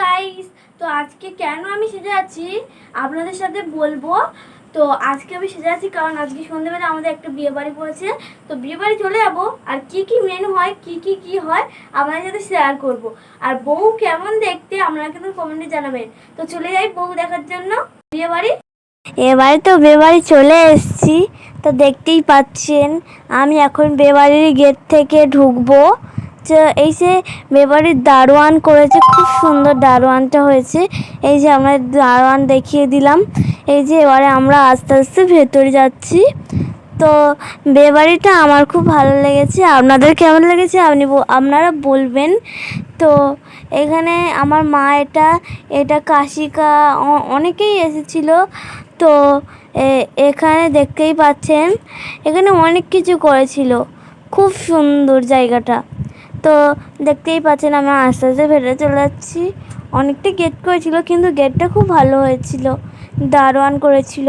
Guys তো আজকে কেন আমি সেজে আছি? আপনাদের সাথে বলব। তো আজকে আমি সেজে আছি কারণ আজকে সন্ধ্যেবেলা আমাদের একটা বিয়ে বাড়ি পড়েছে। তো বিয়ে বাড়ি চলে যাব আর কি কি মেনু হয়, কি কি কি হয় আপনাদের সাথে শেয়ার করব। আর বউ কেমন দেখতে আপনারা কিন্তু কমেন্টে জানাবেন। তো চলে যাই বউ দেখার জন্য। বিয়ে বাড়ি? এবারে তো বিয়েবাড়ি চলে এসেছি। তো দেখতেই পাচ্ছেন, আমি এখন বিয়েবাড়ির গেট থেকে ঢুকবো। এই যে বিয়েবাড়ির দারোয়ান করেছে, খুব সুন্দর দারোয়ানটা হয়েছে। এই যে আমরা দারোয়ান দেখিয়ে দিলাম। এই যে এবারে আমরা আস্তে আস্তে ভেতরে যাচ্ছি। তো বিয়েবাড়িটা আমার খুব ভালো লেগেছে। আপনাদের কেমন লেগেছে আপনি আপনারা বলবেন। তো এখানে আমার মা এটা এটা কাশিকা অনেকেই এসেছিল। তো এখানে দেখতেই পাচ্ছেন, এখানে অনেক কিছু করেছিল। খুব সুন্দর জায়গাটা। তো দেখতেই পাচ্ছেন আমি আস্তে আস্তে ভেতরে চলে যাচ্ছি। অনেকটা গেট করেছিল, কিন্তু গেটটা খুব ভালো হয়েছিল। দারোয়ান করেছিল,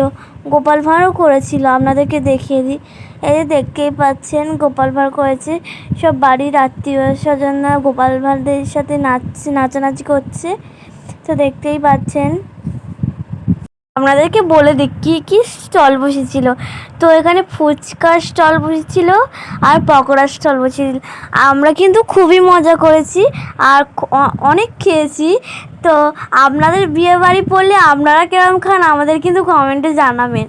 গোপাল ভাঁড়ও করেছিল, আপনাদেরকে দেখিয়ে দিই। এই যে দেখতেই পাচ্ছেন, গোপাল ভাঁড় করেছে। সব বাড়ির আত্মীয় স্বজনরা গোপাল ভাঁড়দের সাথে নাচছে নাচানাচি করছে। তো দেখতেই পাচ্ছেন আপনাদেরকে বলে দিই, কী কী স্টল বসেছিল? তো এখানে ফুচকার স্টল বসেছিল আর পকোড়ার স্টল বসেছিল। আমরা কিন্তু খুবই মজা করেছি আর অনেক খেয়েছি। তো আপনাদের বিয়ে বাড়ি পড়লে আপনারা কেরম খান, আমাদের কিন্তু কমেন্টে জানাবেন।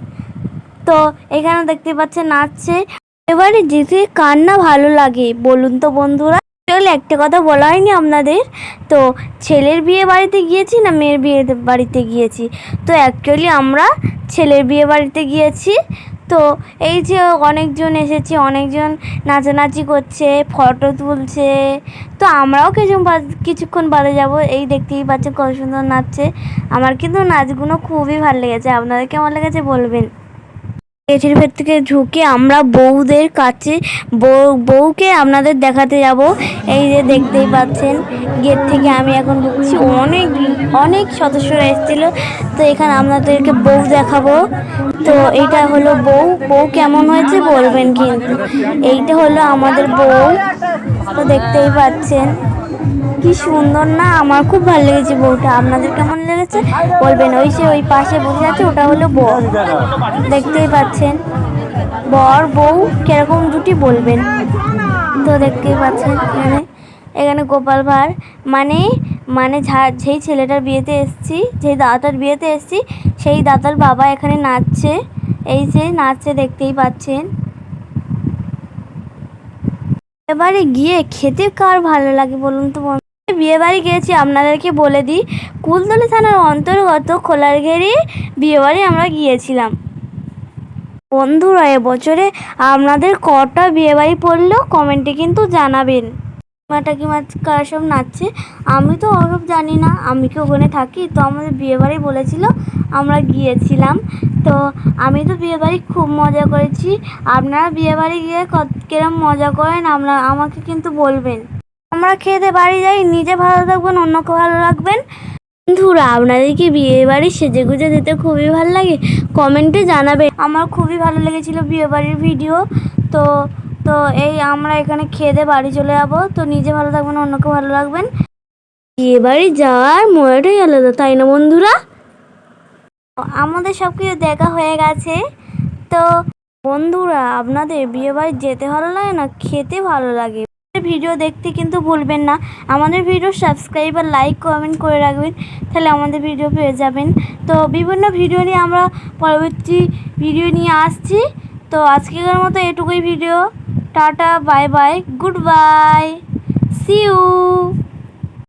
তো এখানে দেখতে পাচ্ছেন নাচছে। এবারে যেতে কার না ভালো লাগে, বলুন তো বন্ধুরা। তাহলে একটা কথা বলা হয়নি আপনাদের। তো ছেলের বিয়ে বাড়িতে গিয়েছি না মেয়ের বিয়ে বাড়িতে গিয়েছি? তো অ্যাকচুয়ালি আমরা ছেলের বিয়ে বাড়িতে গিয়েছি। তো এই যে অনেকজন এসেছে, অনেকজন নাচানাচি করছে, ফটো তুলছে। তো আমরাও কিছু কিছুক্ষণ বাদে যাব। এই দেখতেই পাচ্ছেন কত সুন্দর নাচছে। আমার কিন্তু নাচগুলো খুবই ভালো লেগেছে। আপনাদের কেমন লেগেছে বলবেন? গেটের ভেতর থেকে ঢুকে আমরা বউদের কাছে, বউ, বউকে আপনাদের দেখাতে যাব। এই যে দেখতেই পাচ্ছেন, গেট থেকে আমি এখন ঢুকছি। অনেক অনেক সদস্যরা এসেছিল। তো এখানে আপনাদেরকে বউ দেখাবো। তো এটা হলো বউ। বউ কেমন হয়েছে বলবেন কিন্তু। এইটা হলো আমাদের বউ। তো দেখতেই পাচ্ছেন। কি সুন্দর না, আমার খুব ভালো লেগেছে বউটা। আপনাদের কেমন লেগেছে? বলবেন, ওই যে ওই পাশে বসে আছে, ওটা হলো বর। দেখতেই পাচ্ছেন। বর, বউ, কীরকম দুটি বলবেন? তো দেখতেই পাচ্ছেন এখানে। এখানে গোপাল ভাঁড়। মানে মানে যেই ছেলেটার বিয়েতে এসছি, যেই দাদাটার বিয়েতে এসছি, সেই দাদার বাবা এখানে নাচছে। এই যে নাচছে, দেখতেই পাচ্ছেন। এবারে গিয়ে খেতে কার ভালো লাগে বলুন তো বন্ধু? বিয়ে বাড়ি গিয়েছি, আপনাদেরকে বলে দিই। কুলতলি থানার অন্তর্গত খোলারঘেরি বিয়ে বাড়ি আমরা গিয়েছিলাম। বন্ধুরা, এবছরে আপনাদের কটা বিয়ে বাড়ি পড়ল কমেন্টে কিন্তু জানাবেন। মাটা কি মাছ কারা সব নাচছে? আমি তো ওসব জানি না, আমি কি ওখানে থাকি? তো আমাদের বিয়ে বাড়ি বলেছিল, আমরা গিয়েছিলাম। তো আমি তো বিয়ে বাড়ি খুব মজা করেছি। আপনারা বিয়ে বাড়ি গিয়ে কত কিরম মজা করেন আপনারা আমাকে কিন্তু বলবেন। আমরা খেতে বাড়ি যাই, নিজে ভালো থাকবেন, অন্যকে ভালো রাখবেন। বন্ধুরা আপনাদের কি বিয়ে বাড়ি সেজে গুজে যেতে খুবই ভালো লাগে, কমেন্টে জানাবেন। আমার খুবই ভালো লেগেছিল বিয়ে বাড়ির ভিডিও, তো তো এই আমরা এখানে খেয়ে দিয়ে বাড়ি চলে যাব, তো নিজে ভালো থাকবেন, অন্যকে ভালো রাখবেন। বিয়ে বাড়ি যাওয়ার মজাটাই আলাদা, তাই না বন্ধুরা? আমাদের সব কিছু দেখা হয়ে গেছে, তো বন্ধুরা, আপনাদের বিয়ে বাড়ি যেতে ভালো লাগে না, খেতে ভালো লাগে? ভিডিও দেখতে কিন্তু ভুলবেন না। আমাদের ভিডিও সাবস্ক্রাইব আর লাইক কমেন্ট করে রাখবেন, তাহলে আমাদের ভিডিও পেয়ে যাবেন। তো বিভিন্ন ভিডিও নিয়ে আমরা পরবর্তী ভিডিও নিয়ে আসছি। তো আজকের মতো এটুকুই video. Tata bye bye goodbye see you